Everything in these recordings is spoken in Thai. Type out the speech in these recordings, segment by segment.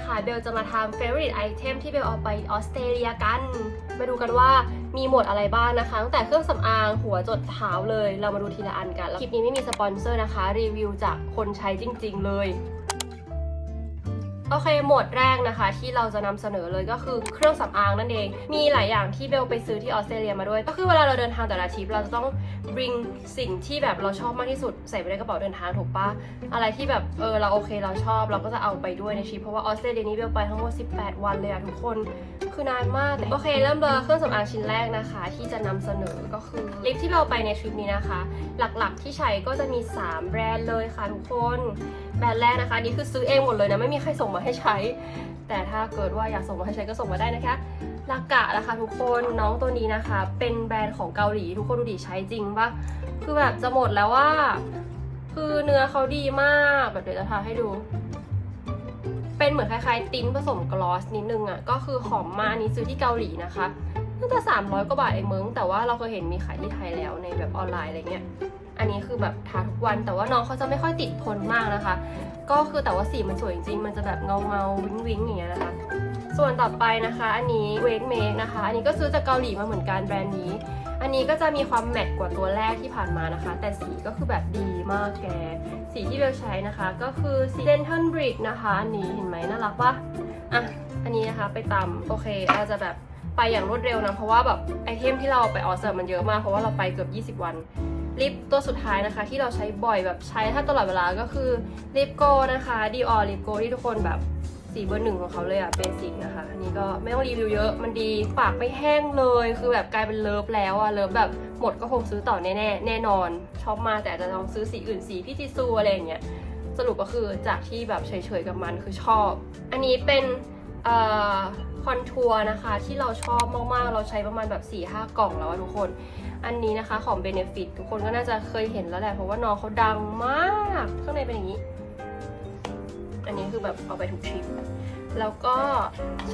นะคะเบลจะมาทำ favorite item ที่เบลเอาไปออสเตรเลียกัน มาดูกันว่ามีหมวดอะไรบ้างนะคะ ตั้งแต่เครื่องสำอางหัวจดเท้าเลย เรามาดูทีละอันกัน คลิปนี้ไม่มีสปอนเซอร์นะคะ รีวิวจากคนใช้จริง ๆ เลย โอเค หมวดแรกนะคะ ที่เราจะนำเสนอเลยก็คือเครื่องสำอางนั่นเอง มีหลายอย่างที่เบลไปซื้อที่ออสเตรเลียมาด้วย ก็คือเวลาเราเดินทางแต่ละทริปเราจะต้อง bring สิ่งที่แบบเราชอบมากที่สุดใส่ไปในกระเป๋าเดินทางถูกปะอะไรที่แบบเออเราโอเคเราชอบ เราก็จะเอาไปด้วยในทริปเพราะว่าออสเตรเลียนี้เบลไปทั้งหมด 18 วันเลยอะทุกคนคือนานมากโอเคเริ่มเลยเครื่องสำอางชิ้นแรกนะคะ ที่จะนำเสนอก็คือลิปที่เราไปในทริปนี้นะคะ หลักๆที่ใช้ก็จะมี 3 แบรนด์เลยค่ะทุกคน แบรนด์แรกนะคะนี่คือซื้อเองหมดเลยนะไม่มีใครส่งมาให้ใช้ แต่ถ้าเกิดว่าอยากส่งมาให้ใช้ก็ส่งมาได้นะคะลากะนะคะทุกคนน้องตัวนี้นะคะ เป็นแบรนด์ของเกาหลี ทุกคนดูดิใช้จริงปะคือแบบจะหมดแล้วว่า คือเนื้อเขาดีมากแบบเดี๋ยวจะทาให้ดู เป็นเหมือนคล้ายๆติ้นผสมกลอสนิดนึงอะ่ะก็คือหอมมากนนี้ซื้อที่เกาหลีนะคะน่าจะ300กว่าบาทเองมึงแต่ว่าเราเคยเห็นมีขายที่ไทยแล้วในแบบออนไลน์อะไรเงี้ย อันนี้คือแบบทาทุกวัน แต่ว่าน้องเขาจะไม่ค่อยติดทนมากนะคะ ก็คือแต่ว่าสีมันสวยจริง มันจะแบบเงาเงาวิ้งวิ้งอย่างเงี้ยนะคะ ส่วนต่อไปนะคะ อันนี้เวกเมกนะคะ อันนี้ก็ซื้อจากเกาหลีมาเหมือนกันแบรนด์นี้ อันนี้ก็จะมีความแมตต์กว่าตัวแรกที่ผ่านมานะคะ แต่สีก็คือแบบดีมากแก สีที่เบลใช้นะคะ ก็คือสี Dental Brick นะคะ อันนี้เห็นไหมน่ารักปะอะ อันนี้นะคะไปตำโอเคเราจะแบบไปอย่างรวดเร็วนะ เพราะว่าแบบไอเทมที่เราไปออสเตรมันเยอะมาก เพราะว่าเราไปเกือบ 20 วัน ลิปตัวสุดท้ายนะคะ ที่เราใช้บ่อยแบบใช้ถ้าตลอดเวลาก็คือลิปโกนะคะดีออลิปโกที่ทุกคนแบบสีเบอร์หนึ่งของเขาเลยอะเบสิกนะคะนนี้ก็ไม่ต้องรีวิวเยอะมันดีปากไม่แห้งเลย คือแบบกลายเป็นเลิฟแล้วอะเลิฟแบบหมดก็คงซื้อต่อแน่ๆแน่นอน ชอบมาแต่จะลองซื้อสีอื่นสีพี่ทิซูอะไรอย่างเงี้ยสรุปก็คือจากที่แบบเฉยๆกับมันคือชอบ อันนี้เป็นเอ่อ คอนทัวร์นะคะ ที่เราชอบมากๆ เราใช้ประมาณแบบ4ี่ห้ากล่องแล้วอะทุกคน อันนี้นะคะของ Benefit ทุกคนก็น่าจะเคยเห็นแล้วแหละเพราะว่าน้องเขาดังมากข้างในเป็นอย่างนี้ อันนี้คือแบบเอาไปทุกทริปแล้วก็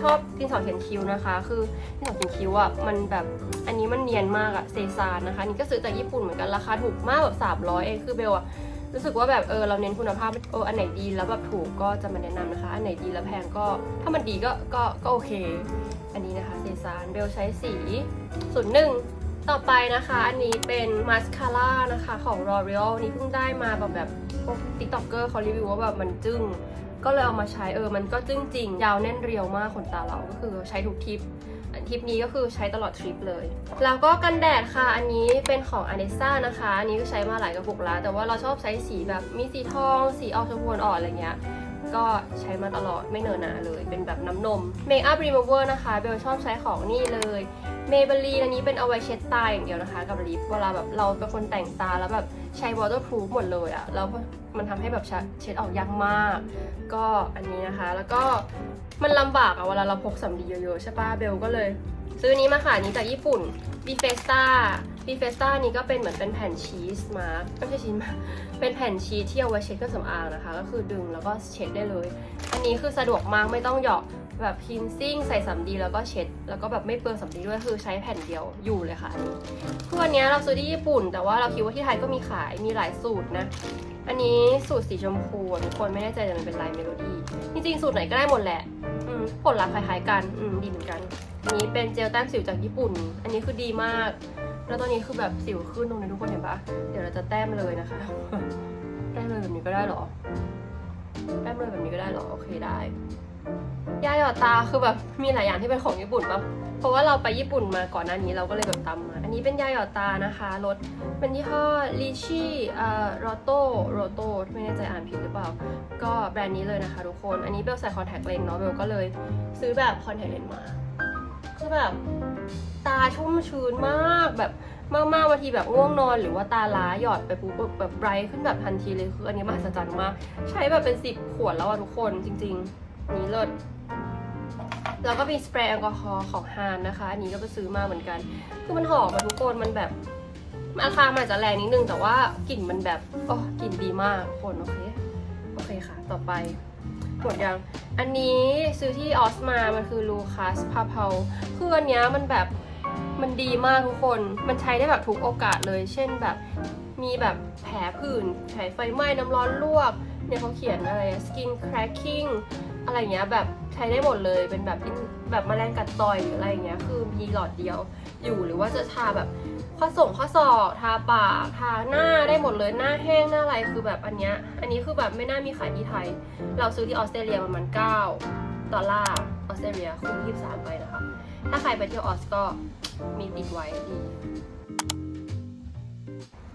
ชอบดินสอเขียนคิ้วนะคะ คือดินสอเขียนคิ้วอะมันแบบอันนี้มันเนียนมากอะเซซานนะคะนนี่ก็ซื้อจากญี่ปุ่นเหมือนกันราคาถูกมากแบบ300เองคือเบลอะ รู้สึกว่าแบบเออเราเน้นคุณภาพเอออันไหนดีแล้วแบบถูกก็จะมาแนะนำนะคะ อันไหนดีแล้วแพงก็ถ้ามันดีก็ก็ก็โอเค อันนี้นะคะเซซานเบลใช้สีศูนย์หนึ่งต่อไปนะคะ อันนี้เป็นมาสคาร่านะคะของ L'Oreal นี่เพิ่งได้มาแบบแบบพวกติ๊กต็อกเกอร์เขารีวิวว่าแบบมันจึ้ง ก็เลยเอามาใช้เออมันก็จึ้งจริง ยาวแน่นเรียวมากขนตาเราก็คือใช้ทุกทิป ทริปนี้ก็คือใช้ตลอดทริปเลย แล้วก็กันแดดค่ะอันนี้เป็นของ a n e s s a นะคะ อันนี้ก็ใช้มาหลายกระปุกแล้ว แต่ว่าเราชอบใช้สีแบบมีสีทอง สีออกชมพูอ่อนอะไรเงี้ยก็ใช้มาตลอดไม่เนินหนาเลย เป็นแบบน้ำนม Makeup Remover นะคะเบลชอบใช้ของนี่เลย Maybelline อันนี้เป็นเอาไว้เช็ดตาอย่างเดียวนะคะ กับลิปเวลาแบบเราเป็นคนแต่งตาแล้วแบบ ใช้ waterproof หมดเลยอะแล้วมันทำให้แบบเช็ดออกยากมาก ก็อันนี้นะคะ แล้วก็มันลำบากอะเวลาเราพกสำลีเยอะๆใช่ปะเบลก็เลย ซื้ออนนี้มาค่ะอันนี้จากญี่ปุ่น b ีเฟสตาบีเฟสตานี้ก็เป็นเหมือนเป็นแผ่นชีสมาไม่ใช่ชีสมาเป็นแผ่นชีสที่เอาไว้เช็ดเครื่องสำอางนะคะ ก็คือดึงแล้วก็เช็ดได้เลย อันนี้คือสะดวกมากไม่ต้องหยาะ แบบพินซิ่งใส่สำลีแล้วก็เช็ด แล้วก็แบบไม่เปลืองสำลีด้วยคือใช้แผ่นเดียวอยู่เลยค่ะอันนี้คือวันนี้เราซื้อที่ญี่ปุ่น แต่ว่าเราคิดว่าที่ไทยก็มีขายมีหลายสูตรนะ อันนี้สูตรสีชมพูทุกคนไม่แน่ใจแต่มันเป็นลายเมโลดี้จริงๆสูตรไหนก็ได้หมดแหละผลลัพธ์คล้ายๆกันอืมดีเหมือนกันอันนี้เป็นเจลแต้มสิวจากญี่ปุ่น อันนี้คือดีมาก แล้วตอนนี้คือแบบสิวขึ้นตรงนี้ทุกคนเห็นปะเดี๋ยวเราจะแต้มเลยนะคะแต้มเลยแบบนี้ก็ได้หรอแต้มเลยแบบนี้ก็ได้หรอโอเคได้ อดตาคือแบบมีหลายอย่างที่เป็นของญี่ปุ่นปะเพราะว่าเราไปญี่ปุ่นมาก่อนหน้านี้เราก็เลยแบบตามมา อันนี้เป็นยาหยอดตานะคะรสเป็นยี่ห้อลิชี่เอ่อโรโตโรโตไม่แน่ใจอ่านผิดหรือเปล่า ก็แบรนด์นี้เลยนะคะทุกคน อันนี้เบลใส่คอนแทคเลนส์เนาะเบลก็เลยซื้อแบบคอนแทคเลนส์มา คือแบบตาชุ่มชื้นมากแบบมากๆบางทีแบบง่วงนอน หรือว่าตาล้าหยอดไปปุ๊บแบบแบบไบรท์ขึ้นแบบทันทีเลยคืออันนี้มหัศจรรย์มาก ใช้แบบเป็นสิบขวดแล้วอะทุกคนจริง ๆ นี่เลิศ แล้วก็มีสเปรย์แอลกอฮอล์ของฮานนะคะ อันนี้ก็ไปซื้อมาเหมือนกัน คือมันหอมอะทุกคน มันแบบราคามันอาจจะแรงนิดนึง แต่ว่ากลิ่นมันแบบโอ้กลิ่นดีมากทุกคนโอเค โอเคค่ะ ต่อไปหมดยัง อันนี้ซื้อที่ออสมา มันคือลูคัสพาเพาคืออันเนี้ยมันแบบมันดีมากทุกคน มันใช้ได้แบบทุกโอกาสเลย เช่นแบบมีแบบแผลผื่นแผลไฟไหม้น้ำร้อนลวก เนี่ยเขาเขียนอะไร skin cracking อะไรเงี้ยแบบใช้ได้หมดเลยเป็นแบบแบบแมลงกัดต่อยหรืออะไรเงี้ยคือมีหลอดเดียวอยู่หรือว่าจะทาแบบข้อส่งข้อศอกทาปากทาหน้าได้หมดเลยหน้าแห้งหน้าอะไรคือแบบอันเนี้ยอันนี้คือแบบไม่น่ามีขายที่ไทย เราซื้อที่ออสเตรเลียประมาณ9ดอลลาร์ออสเตรเลียคูณ23ไปนะคะ ถ้าใครไปเที่ยวออสก็มีติดไว้ดี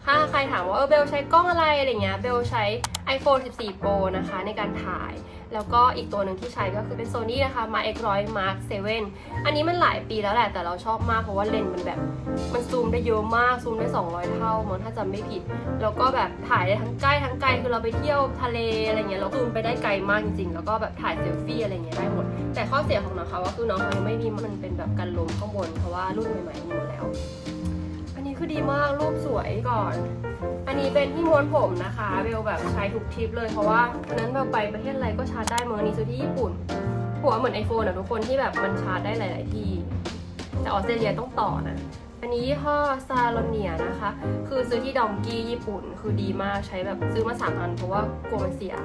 ถ้าใครถามว่าเออเบลใช้กล้องอะไรอะไรเงี้ยเบลใช้ iPhone 14 Pro นะคะในการถ่าย แล้วก็อีกตัวหนึ่งที่ใช้ก็คือเป็น Sony นะคะ Mark X100 Mark 7 อันนี้มันหลายปีแล้วแหละ แต่เราชอบมากเพราะว่าเลนส์มันแบบ มันซูมได้เยอะมาก ซูมได้ 200 เท่ามั้งถ้าจำไม่ผิด แล้วก็แบบถ่ายได้ทั้งใกล้ทั้งไกล คือเราไปเที่ยวทะเลอะไรเงี้ย เราซูมไปได้ไกลมากจริงๆ แล้วก็แบบถ่ายเซลฟี่อะไรเงี้ยได้หมด แต่ข้อเสียของน้องเขาก็คือน้องเขายังไม่มีมันเป็นแบบกันลมข้างบน เพราะว่ารุ่นใหม่ๆมีหมดแล้ว คือดีมากรูปสวยก่อน อันนี้เป็นที่ม้วนผมนะคะเบลแบบใช้ทุกทริปเลยเพราะว่าวันนั้นเบลไปประเทศอะไรก็ชาร์จได้เมื่อนี้ซื้อที่ญี่ปุ่นหัวเหมือน iPhone อะทุกคนที่แบบมันชาร์จได้หลาย ๆ ที่แต่ออสเตรเลียต้องต่อนะอันนี้ยี่ห้อซาโลเนียนะคะ คือซื้อที่ดองกี้ญี่ปุ่น คือดีมากใช้แบบซื้อมาสามอันเพราะว่ากลัวมันเสีย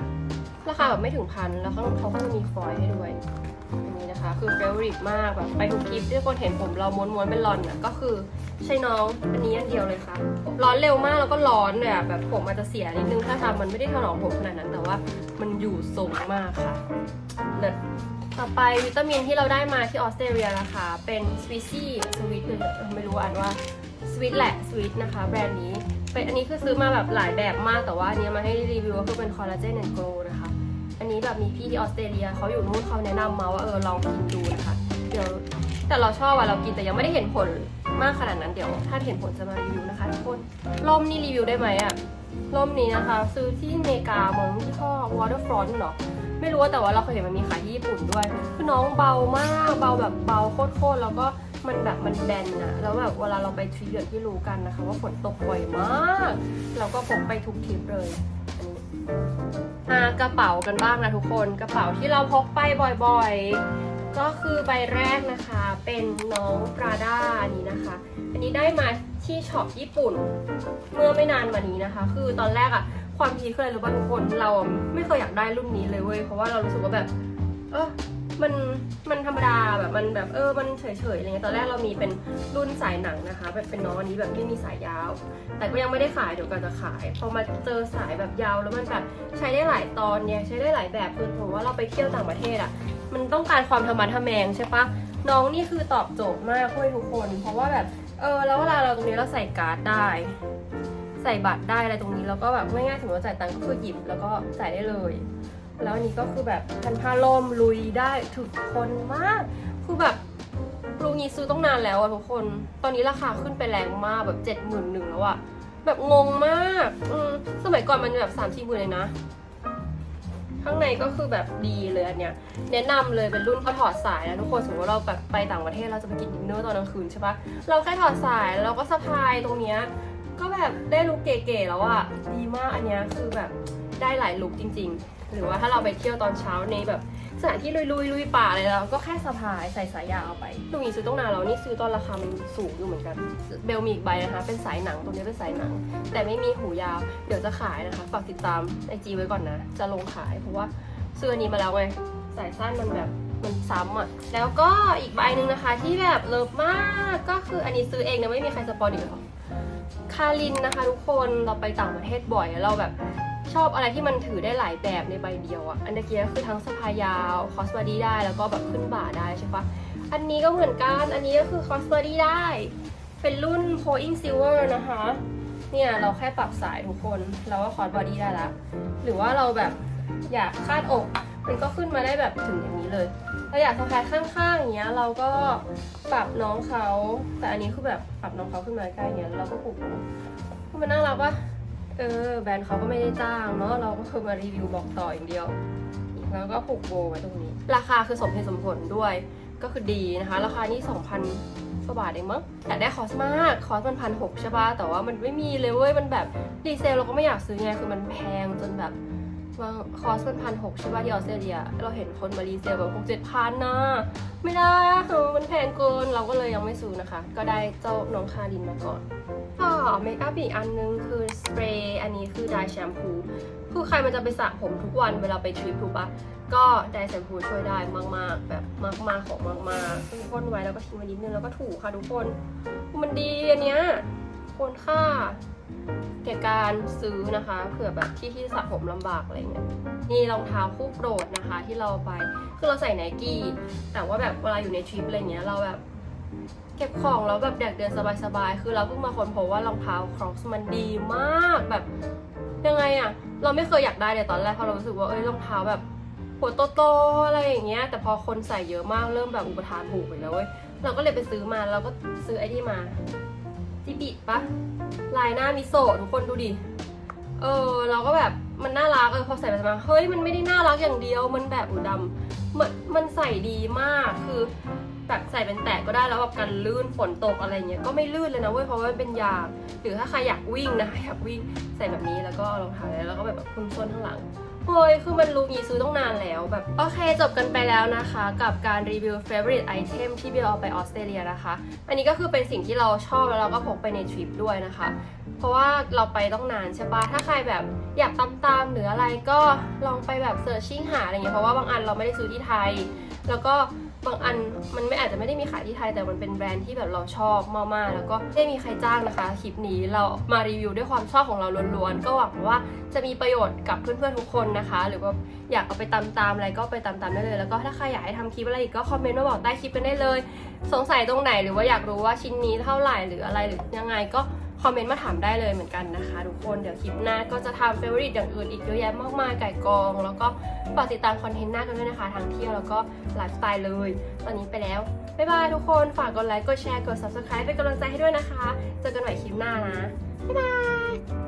ราคาแบบไม่ถึงพัน แล้วเขาเขาก็จะมีฟอยล์ให้ด้วย คะคือเฟ v o r ริตมากแบบไปทุกทริปที่คนเห็นผมเราม้วนๆเป็นรอนอะก็คือใช้น้องอันนี้อันเดียวเลยค่ะ ร้อนเร็วมากแล้วก็ร้อนเลยอะแบบผมอาจจะเสียนิดนึงถ้าทำมันไม่ได้ถนอมผมขนาดนั้น แต่ว่ามันอยู่ทรงมากค่ะเลิศต่อไปวิตามินที่เราได้มาที่ออสเตรเลียนะคะ เป็นสวิซี่สวิตเลยเออไม่รู้อ่านว่าสวิตแหละสวิตนะคะ แบรนด์นี้เป็นอันนี้คือซื้อมาแบบหลายแบบมากแต่ว่าอันนี้มาให้รีวิวก็คือเป็นคอลลาเจนแอนด์โกลนะคะ อันนี้แบบมีพี่ที่ออสเตรเลียเขาอยู่นู่นเขาแนะนำมาว่าเออลองกินดูนะคะเดี๋ยวแต่เราชอบอะเรากินแต่ยังไม่ได้เห็นผลมากขนาดนั้นเดี๋ยว ถ้าเห็นผลจะมารีวิวนะคะทุกคนร่มนี่รีวิวได้ไหมอะร่มนี้นะคะ ซื้อที่อเมริกาเมืองที่ห้อ Waterfront เหรอไม่รู้ว่าแต่ว่าเราเคยเห็นมันมีขายที่ญี่ปุ่นด้วยคือน้องเบามากเบาแบบเบาโคตรๆแล้วก็มันแบบมันแบนอะแล้วแบบเวลาเราไปทริปอย่างที่รู้กันนะคะ ว่าฝนตกบ่อยมาก เราก็พกไปทุกทริปเลย กระเป๋ากันบ้างนะทุกคนกระเป๋าที่เราพกไปบ่อยๆ ก็คือใบแรกนะคะเป็นน้องปราด้านี้นะคะ อันนี้ได้มาที่ช็อปญี่ปุ่น เมื่อไม่นานมานี้นะคะ คือตอนแรกอะความคิดคืออะไรรู้ป่ะทุกคนเราไม่เคยอยากได้รุ่นนี้เลยเว้ยเพราะว่าเรารู้สึกว่าแบบ เออ มันมันธรรมดาแบบมันแบบเออมันเฉยๆอะไรเงี้ยตอนแรกเรามีเป็นรุ่นสายหนังนะคะ แบบเป็นน้องอันนี้แบบไม่มีสายยาว แต่ก็ยังไม่ได้ขายเดี๋ยวกันจะขายพอมาเจอสายแบบยาวแล้วมันแบบใช้ได้หลายตอนเนี่ยใช้ได้หลายแบบคือผมว่าเราไปเที่ยวต่างประเทศอะ่ะมันต้องการความธรรมะทแมงใช่ปะน้องนี่คือตอบโจทย์มากเพื่อทุกคน เพราะว่าแบบเออแล้วเวลาเราตรงนี้เราใส่การ์ดได้ใส่บัตรได้อะไรตรงนี้แล้วก็แบบง่ายๆสมมติว่าจ่ายตังค์ก็คือหยิบแล้วก็จ่ายได้เลย แล้วอันนี้ก็คือแบบพันผ้าล่มลุยได้ถึกคนมาก คือแบบลุงนี้ซื้อต้องนานแล้วอะทุกคน ตอนนี้ราคาขึ้นไปแรงมากแบบเจ็ดหมื่นหนึ่งแล้วอะแบบงงมากอืมสมัยก่อนมันแบบสามสี่หมื่นเลยนะ ข้างในก็คือแบบดีเลยอันเนี้ย แนะนำเลยเป็นรุ่นเขาถอดสายนะทุกคนสมมติว่าเราแบบไปต่างประเทศเราจะไปกินดินเนอร์ตอนกลางคืนใช่ปะเราแค่ถอดสายเราก็สะพายตรงเนี้ยก็แบบได้ลุคเก๋ๆแล้วอะดีมากอันเนี้ยคือแบบได้หลายลุคจริง ๆ หรือว่าถ้าเราไปเที่ยวตอนเช้าในแบบสถานที่ลุยๆลุยป่าอะไรเราก็แค่สะพายใส่สายยาวเอาไปลุงนี้ซื้อต้องนานแล้วนี่ซื้อตอนราคามันสูงอยู่เหมือนกัน เบลมีอีกใบนะคะ เป็นสายหนังตัวนี้เป็นสายหนัง แต่ไม่มีหูยาว เดี๋ยวจะขายนะคะ ฝากติดตามไอจีไว้ก่อนนะ จะลงขายเพราะว่าซื้ออันนี้มาแล้วไง สายสั้นมันแบบมันซ้ำอะ แล้วก็อีกใบหนึ่งนะคะที่แบบเลิฟมากก็คืออันนี้ซื้อเองนะไม่มีใครสปอนอีกหรอคารินนะคะทุกคนเราไปต่างประเทศบ่อยเราแบบ อบอะไรที่มันถือได้หลายแบบในใบเดียวอะอันเมื่อกี้คือทั้งสะพายยาวคอสบอดี้ได้แล้วก็แบบขึ้นบ่าได้ใช่ปะอันนี้ก็เหมือนกัน อันนี้ก็คือคอสบอดี้ได้ เป็นรุ่น Poing Silver นะคะ เนี่ยเราแค่ปรับสายทุกคน เราก็คอสบอดี้ได้ละ หรือว่าเราแบบอยากคาดอก มันก็ขึ้นมาได้แบบถึงอย่างนี้เลย เราอยากสะพายข้างๆอย่างเงี้ย เราก็ปรับน้องเขา แต่อันนี้คือแบบปรับน้องเขาขึ้นมาใกล้เงี้ย เราก็ผูกโบคือมันน่ารักปะ เออ แบรนด์เขาก็ไม่ได้จ้างเนาะเราก็คือมารีวิวบอกต่ออย่างเดียว แล้วก็ผูกโบไว้ตรงนี้ ราคาคือสมเหตุสมผลด้วย ก็คือดีนะคะ ราคานี่2,000กว่าบาทเองมั้งแต่ได้คอสมากคอสมันพันหกใช่ปะแต่ว่ามันไม่มีเลยเว้ยมันแบบดีเซลเราก็ไม่อยากซื้อไงคือมันแพงจนแบบ ว่าคอสมันพันหกใช่ป่ะที่ออสเตรเลีย เราเห็นคนมารีเซลแบบหกเจ็ดพันนะ ไม่ได้มันแพงเกินเราก็เลยยังไม่ซื้อนะคะ ก็ได้เจ้าน้องคารินมาก่อนก็เมคอัพอีกอันนึงคือสเปรย์อันนี้คือไดร์แชมพูคือใครมันจะไปสระผมทุกวันเวลาไปทริปถูกปะก็ไดร์แชมพูช่วยได้มากๆ แบบมากๆของมากๆคือพ่นไว้แล้วก็ทิ้งไว้นิดนึงแล้วก็ถูค่ะทุกคน มันดีอันเนี้ยควรค่า แก่การซื้อนะคะเผื่อแบบที่ที่สระผมลำบากอะไรเงี้ยนี่รองเท้าคู่โปรดนะคะที่เราไปคือเราใส่ไนกี้แต่ว่าแบบเวลาอยู่ในทริปอะไรเงี้ยเราแบบเก็บของแล้วแบบอยากเดินสบายๆ คือเราเพิ่งมาคนพบว่ารองเท้า Crocs มันดีมากแบบยังไงอะเราไม่เคยอยากได้เลยตอนแรกเพราะเรารู้สึกว่าเอ้ยรองเท้าแบบหัวโตๆอะไรอย่างเงี้ย แต่พอคนใส่เยอะมากเริ่มแบบอุปทานหูไปแล้วเว้ยเราก็เลยไปซื้อมาเราก็ซื้อไอ้ที่มาจิบิปะ ลายหน้ามิโซะทุกคนดูดิ เออเราก็แบบมันน่ารักเออพอใส่ไปมาเฮ้ยมันไม่ได้น่ารักอย่างเดียว มันแบบอุดำมันมันใส่ดีมากคือแบบใส่เป็นแตกก็ได้แล้วแบบกันลื่นฝนตกอะไรเงี้ยก็ไม่ลื่นเลยนะเว้ยเพราะว่ามันเป็นยางหรือถ้าใครอยากวิ่งนะอยากวิ่งใส่แบบนี้แล้วก็รองเท้าแล้วก็แบบแบบคุ้มส้นข้างหลัง เฮ้ยคือมันรู้งี้ซื้อต้องนานแล้วแบบ โอเคจบกันไปแล้วนะคะ กับการรีวิว favorite item ที่เบลเอาไปออสเตรเลียนะคะ อันนี้ก็คือเป็นสิ่งที่เราชอบแล้วเราก็พกไปในทริปด้วยนะคะ เพราะว่าเราไปต้องนานใช่ปะถ้าใครแบบอยากตามตามหรืออะไรก็ลองไปแบบเซิร์ชชิ่งหาอะไรเงี้ยเพราะว่าบางอันเราไม่ได้ซื้อที่ไทย แล้วก็ บางอันมันไม่อาจจะไม่ได้มีขายที่ไทย แต่มันเป็นแบรนด์ที่แบบเราชอบมากๆแล้วก็ไม่ได้มีใครจ้างนะคะคลิปนี้เรามารีวิวด้วยความชอบของเราล้วนๆก็หวังว่าจะมีประโยชน์กับเพื่อนๆทุกคนนะคะ หรือว่าอยากเอาไปตามๆอะไรก็ไปตามๆได้เลยแล้วก็ถ้าใครอยากให้ทำคลิปอะไรอีกก็คอมเมนต์มาบอกใต้คลิปกันได้เลย สงสัยตรงไหนหรือว่าอยากรู้ว่าชิ้นนี้เท่าไหร่หรืออะไรหรือยังไงก็ อมเมนต์มาถามได้เลยเหมือนกันนะคะทุกคน เดี๋ยวคลิปหน้าก็จะทำเฟเวอริตอย่างอื่นอีกเยอะแยะมากมายไก่กอง แล้วก็ฝากติดตามคอนเทนต์หน้ากันด้วยนะคะทั้งเที่ยวแล้วก็ไลฟ์สไตล์เลย ตอนนี้ไปแล้ว บ๊ายบายทุกคน ฝากกดไลค์กดแชร์กด subscribe เป็นกำลังใจให้ด้วยนะคะ เจอกันใหม่คลิปหน้านะ บ๊ายบาย